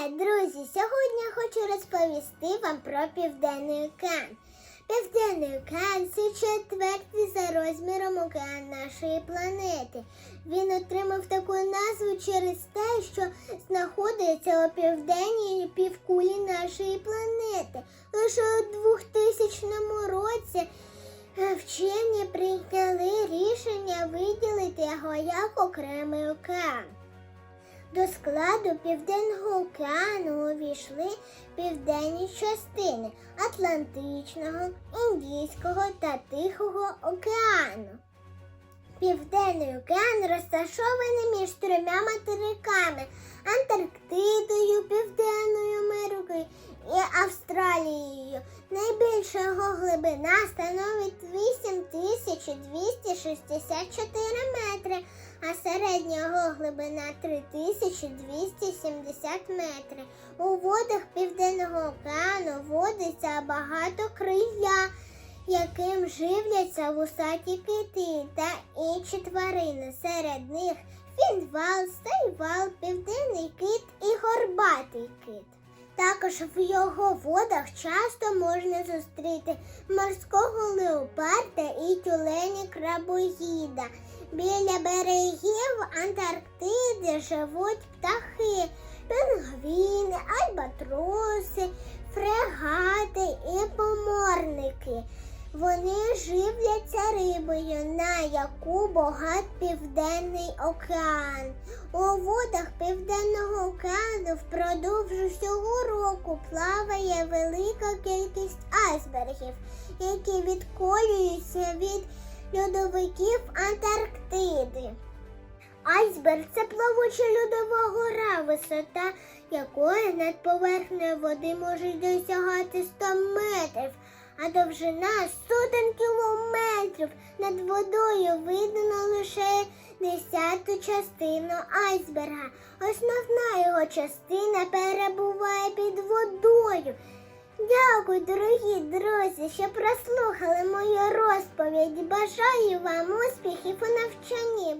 Привіт, друзі! Сьогодні я хочу розповісти вам про Південний океан. Південний океан це четвертий за розміром океан нашої планети. Він отримав таку назву через те, що знаходиться у південній півкулі нашої планети. Лише у 2000 році е, вчені прийняли рішення виділити його як окремий океан. До складу Південного океану увійшли південні частини Атлантичного, Індійського та Тихого океану. Південний океан розташований між трьома материками Антарктидою, Південною Америкою і Австралією. Найбільша його глибина становить 8264 метри, а середня глибина 3270 метрів. У водах Південного океану водиться багато крилля, яким живляться вусаті кити та інші тварини. Серед них фінвал, сайвал, південний кит і горбатий кит. Також в його водах часто можна зустріти морського леопарда і тюлені крабоїда. Біля берегів Антарктиди живуть птахи, пінгвіни, альбатроси, фрегати і поморники. Вони живляться рибою, на яку багат Південний океан. У водах Південного океану впродовж усього року плаває велика кількість айсбергів, які відколюються від льодовиків Антарктиди. Айсберг це плавуча льодова гора, висота якої над поверхнею води може досягати 100 метрів, а довжина сотень кілометрів. Над водою видно лише десяту частину айсберга. Основна його частина перебуває під водою. Дякую, дорогі друзі, що прослухали мою розповідь. Бажаю вам успіхів у навчанні.